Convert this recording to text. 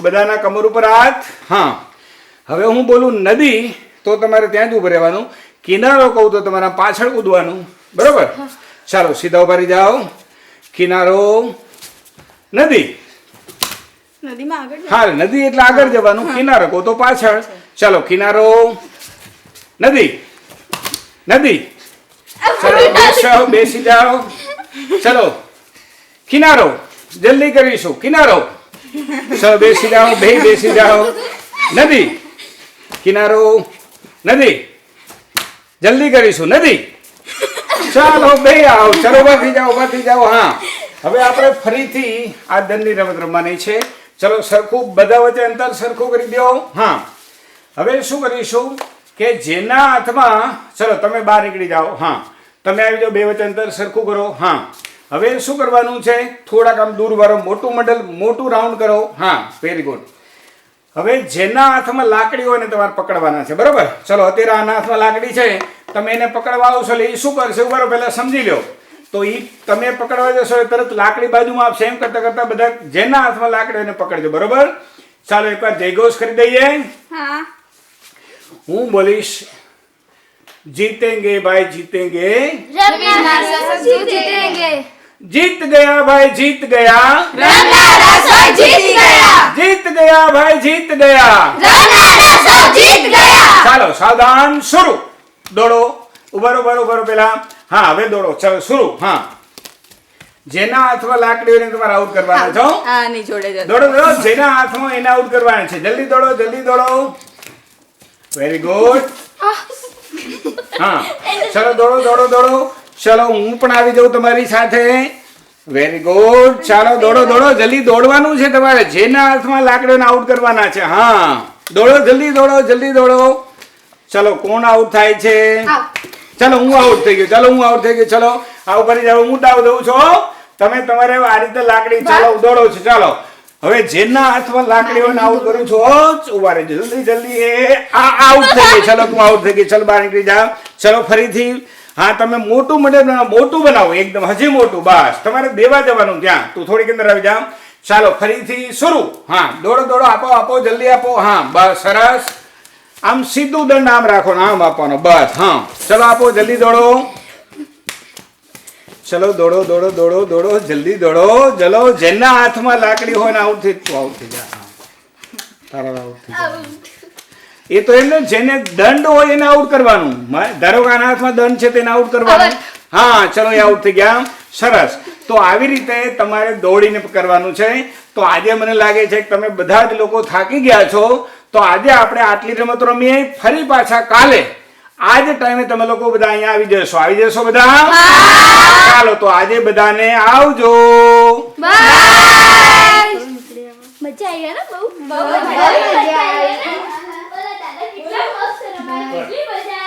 બધાના કમર ઉપર હાથ. હા. હવે હું બોલું નદી તો તમારે ત્યાં જ ઉભું રહેવાનું. કિનારો કહું તો તમારા પાછળ કૂદવાનું. બરોબર? ચાલો સીધા ઊભા રહી જાઓ. કિનારો નદી. હા નદી એટલે આગળ જવાનું. કિનારો કહું તો પાછળ. ચાલો કિનારો નદી. નદી. ચલો બેસો બેસી જાઓ. ચલો કિનારો. જલ્દી કરીશું. કિનારો. ચલો બેસી જાઓ બે બેસી જાઓ નદી. કિનારો નદી. જલ્દી કરીશું, નદી. ચાલો, બે આવો. ચલો ઊભા થઈ જાઓ ઊભા થઈ જાઓ. હા. હવે આપણે ફરીથી આ દંડની રમત રમવાની છે. ચલો, સરખું, બધા વચ્ચે અંતર સરખું કરી દો. હા. હવે શું કરીશું કે જેના હાથમાં, ચલો, તમે બહાર નીકળી જાઓ. હા. તમે આવી જાઓ, બે વચ્ચે અંતર સરખું કરો. હા. હવે શું કરવાનું છે? થોડાક આમ દૂર વાળો મોટું મંડલ મોટું રાઉન્ડ કરો. હા. વેરી ગુડ હવે જેના હાથમાં લાકડી હોય ને તમારે પકડવાના છે બરોબર? ચલો અત્યારે આના હાથમાં લાકડી છે. તમે એને પકડવા આવશો એટલે એ શું કરશે? ઊભા પહેલાં સમજી લો તો એ તમે પકડવા જશો એ તરત લાકડી બાજુમાં આપશે. એમ કરતા કરતા બધા જેના હાથમાં લાકડી એને પકડજો બરોબર? ચાલો એકવાર જયઘોષ કરી દઈએ. હા. હું બોલીશ જીતેંગે ભાઈ જીતેંગે. રસોઈ જીતેંગે. જીત ગયા ભાઈ જીત ગયા. રમ્યા રસોઈ જીત ગયા. જીત ગયા ભાઈ જીત ગયા. રમ્યા રસોઈ જીત ગયા. ચાલો સાવધાન શરૂ. દોડો. ઉભારો ઉભારો ઉભારો પેલા હા હવે દોડો. ચાલો શરૂ. હા. જેના હાથમાં લાકડી હોય તમારે આઉટ કરવાના છો જોડે દોડો દોડો. જેના હાથમાં એને આઉટ કરવાના છે. જલ્દી દોડો જલ્દી દોડો. વેરી ગુડ હા. ચલો દોડો દોડો દોડો. ચલો હું પણ આવી જાઉં તમારી સાથે. વેરી ગુડ ચાલો દોડો દોડો. જલ્દી દોડવાનું છે તમારે. જેના હાથમાં લાકડીઓને આઉટ કરવાના છે. હા. દોડો જલ્દી દોડો જલ્દી દોડો. ચલો કોણ આઉટ થાય છે? ચલો હું આઉટ થઈ ગયો. ચલો હું આઉટ થઈ ગયો. ચલો આવું કરી જાવ હું દાવ દઉં છું તમે તમારે આ રીતે લાકડી ચાલો દોડો છો. ચાલો. હવે જેના હાથમાં લાકડીઓને આઉટ કરું છો ઊભા રહેજો. જલ્દી જલ્દી. એ આ આઉટ થઈ ગઈ. ચલો તું આઉટ થઈ ગઈ. ચલો બહાર નીકળી જા. ચલો ફરીથી. હા, તમે મોટું બનાવો મોટું બનાવો, એકદમ હજી મોટું, બસ. તમારે દેવા જવાનું ત્યાં. તું થોડીક અંદર આવી જા. ચાલો, ફરીથી શરૂ. હા, દોડો દોડો, આપો આપો, જલ્દી આપો. હા, બસ, સરસ. આમ સીધું દંડ આમ રાખો આમ આપવાનો, બસ, હા. ચલો, આપો, જલ્દી દોડો. ચલો, દોડો દોડો દોડો દોડો, જલ્દી દોડો. ચલો, જેના હાથમાં લાકડી હોય ને, આઉટ થઈ આઉટ થઈ જા. તારા આઉટ થઈ જા. એ તો એમને જેને દંડ હોય એને આઉટ કરવાનું. ધારો કે આના હાથમાં દંડ છે તેને આઉટ કરવાનું. હા ચલો એ આઉટ થઈ ગયા. સરસ. તો આવી રીતે તમારે દોડીને કરવાનું છે. તો આજે મને લાગે છે કે તમે બધા જ લોકો થાકી ગયા છો. તો આજે આપણે આટલી રમતો રમીએ. ફરી પાછા કાલે. આજ ટાઈમે તમે લોકો બધા અહીંયા આવી જશો. આવી જશો બધા? ચાલો તો આજે બધાને આવજો. મજા આવી ને બહુ? બહુ મજા આવી Hocam o ben Bak. değil mi hocam?